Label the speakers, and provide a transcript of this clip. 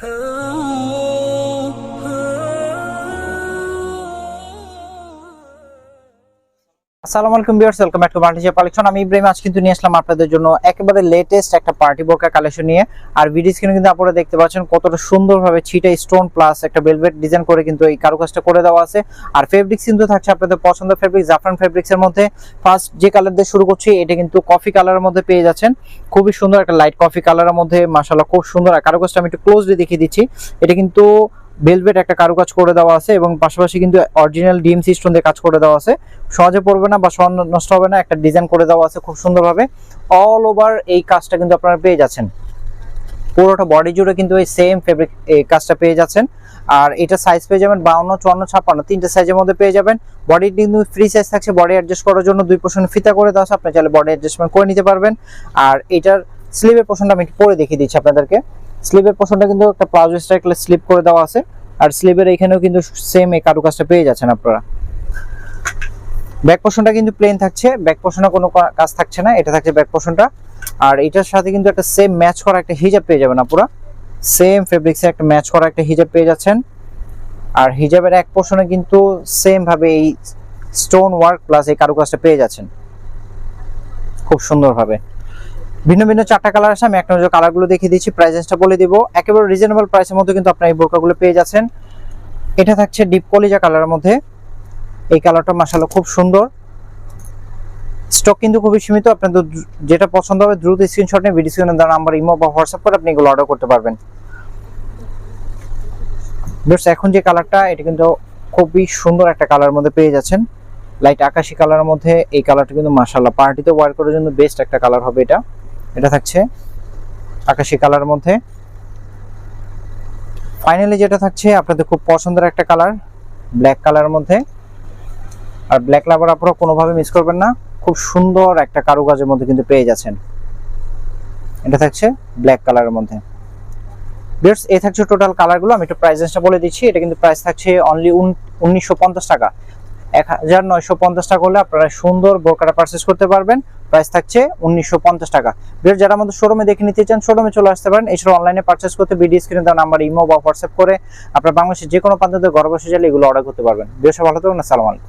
Speaker 1: Oh. আসসালামু আলাইকুম viewers welcome back to মাল্টিজে কালেকশন আমি ইব্রাহিম, আজ কিন্তু নিয়ে আসলাম আপনাদের জন্য একেবারে লেটেস্ট একটা পার্টি বোরকা কালেকশন নিয়ে। আর ভিডিও স্ক্রিনে কিন্তু আপনারা দেখতে পাচ্ছেন কতটা সুন্দরভাবে ছিটা স্টোন প্লাস একটা ভেলভেট ডিজাইন করে কিন্তু এই কারুকাজটা করে দেওয়া আছে। আর ফেব্রিক্স কিন্তু থাকছে আপনাদের পছন্দের ফেব্রিক জাফরান ফেব্রিক্স এর মধ্যে। ফার্স্ট যে কালার দিয়ে শুরু করছি, এটা কিন্তু কফি কালারের মধ্যে পেয়ে যাচ্ছেন। খুবই সুন্দর একটা লাইট কফি কালারের মধ্যে, মাশাআল্লাহ, খুব সুন্দর। আর কারুকাজটা আমি একটু ক্লোজলি দেখিয়ে দিচ্ছি। এটা কিন্তু ভেলভেট একটা কারুকাজ করে দেওয়া আছে এবং পাশাপাশি কিন্তু অরিজিনাল ডিএমসি স্টোন দিয়ে কাজ করে দেওয়া আছে। সহজে পড়বে না বা নষ্ট হবে না, একটা ডিজাইন করে দেওয়া আছে খুব সুন্দরভাবে। অল ওভার এই কাজটা কিন্তু আপনারা পেয়ে যাচ্ছেন। পুরোটা বডি জুড়ে কিন্তু এই সেম ফেব্রিক এই কাজটা পেয়ে যাচ্ছেন। আর এটা সাইজ পেয়ে যাবেন বাউন্ন, চুয়ান্ন, ছাপ্পান্ন। তিনটে সাইজের মধ্যে পেয়ে যাবেন। বডি কিন্তু ফ্রি সাইজ থাকছে বডি অ্যাডজাস্ট করার জন্য দুই পোর্শন ফিতা করে দেওয়া আছে। আপনি চাইলে বডি অ্যাডজাস্টমেন্ট করে নিতে পারবেন। আর এটার স্লিভের পোর্শনটা আমি একটু পরে দেখিয়ে দিচ্ছি আপনাদেরকে। স্লিভের পোর্শনটা কিন্তু একটা প্লাজো স্টাইলে স্লিপ করে দেওয়া আছে। আর স্লিভের এখানেও কিন্তু সেম এই কারুকাজটা পেয়ে যাচ্ছেন আপনারা। ব্যাক পোর্শনটা কিন্তু প্লেন থাকছে। ব্যাক পোর্শনে কোনো কাজ থাকছে না, এটা থাকছে ব্যাক পোর্শনটা আর এটার সাথে কিন্তু একটা সেম ম্যাচ করা একটা হিজাব পেয়ে যাবেন আপনারা সেম ফেব্রিক্সে একটা ম্যাচ করা একটা হিজাব পেয়ে যাচ্ছেন। আর হিজাবের এক পোর্শনে কিন্তু সেম ভাবে এই স্টোন ওয়ার্ক প্লাস এই কারুকাজটা পেয়ে যাচ্ছেন। খুব সুন্দরভাবে। ভিন্ন ভিন্ন চারটা কালার আছে আমি এক নজর কালারগুলো দেখিয়ে দিচ্ছি প্রাইসেসটা বলে দিব। একেবারে রিজনেবল প্রাইসের মধ্যে কিন্তু আপনার এই বোরকাগুলো পেয়ে যাচ্ছেন। এটা থাকছে ডিপ কলিজা কালারের মধ্যে। এই কালারটা মাসাল্লাহ খুব সুন্দর। স্টক কিন্তু খুবই সীমিত আপনাদের যেটা পছন্দ হবে দ্রুত স্ক্রিনশট নিয়ে ভিডিও স্ক্রিনে দেওয়া নাম্বার ইমো বা হোয়াটসঅ্যাপ করে আপনি এগুলো অর্ডার করতে পারবেন। Viewers, এখন যে কালারটা এটা কিন্তু খুবই সুন্দর একটা কালার মধ্যে পেয়ে যাচ্ছেন। লাইট আকাশি কালারের মধ্যে এই কালারটা কিন্তু মাশাআল্লাহ পার্টিতে ওয়্যার করার জন্য বেস্ট একটা কালার হবে এটা। এটা থাকছে আকাশি কালার মধ্যে। ফাইনালি যেটা থাকছে, আপনাদের খুব পছন্দের একটা কালার ব্ল্যাক কালারের মধ্যে। আর ব্ল্যাক লাভার আপনারা কোনোভাবে মিস করবেন না, খুব সুন্দর একটা কারুকাজের মধ্যে কিন্তু পেয়ে যাচ্ছেন। এটা থাকছে ব্ল্যাক কালারের মধ্যে। বিয়ার্স এই থাকছে টোটাল কালারগুলো আমি একটু প্রাইসটা বলে দিচ্ছি, এটা কিন্তু প্রাইস থাকছে অনলি উনিশশো পঞ্চাশ টাকা। এক হাজার নয়শো পঞ্চাশ টাকা হলে আপনারা সুন্দর বোরকাটা পারচেস করতে পারবেন। প্রাইস থাকছে উনিশশো পঞ্চাশ টাকা। বেশ যারা আমাদের শোরুমে দেখে নিতে চান শোরুমে চলে আসতে পারেন। এছাড়া অনলাইনে পারচেস করতে ভিডিও স্ক্রিনে দেওয়া নাম্বার ইমো বা হোয়াটসঅ্যাপ করে আপনার বাংলাদেশের যে কোনো প্রান্তে ঘরে বসে চাইলে এগুলো অর্ডার করতে পারবেন। বেশ ভালো থাকুন আসসালামু আলাইকুম।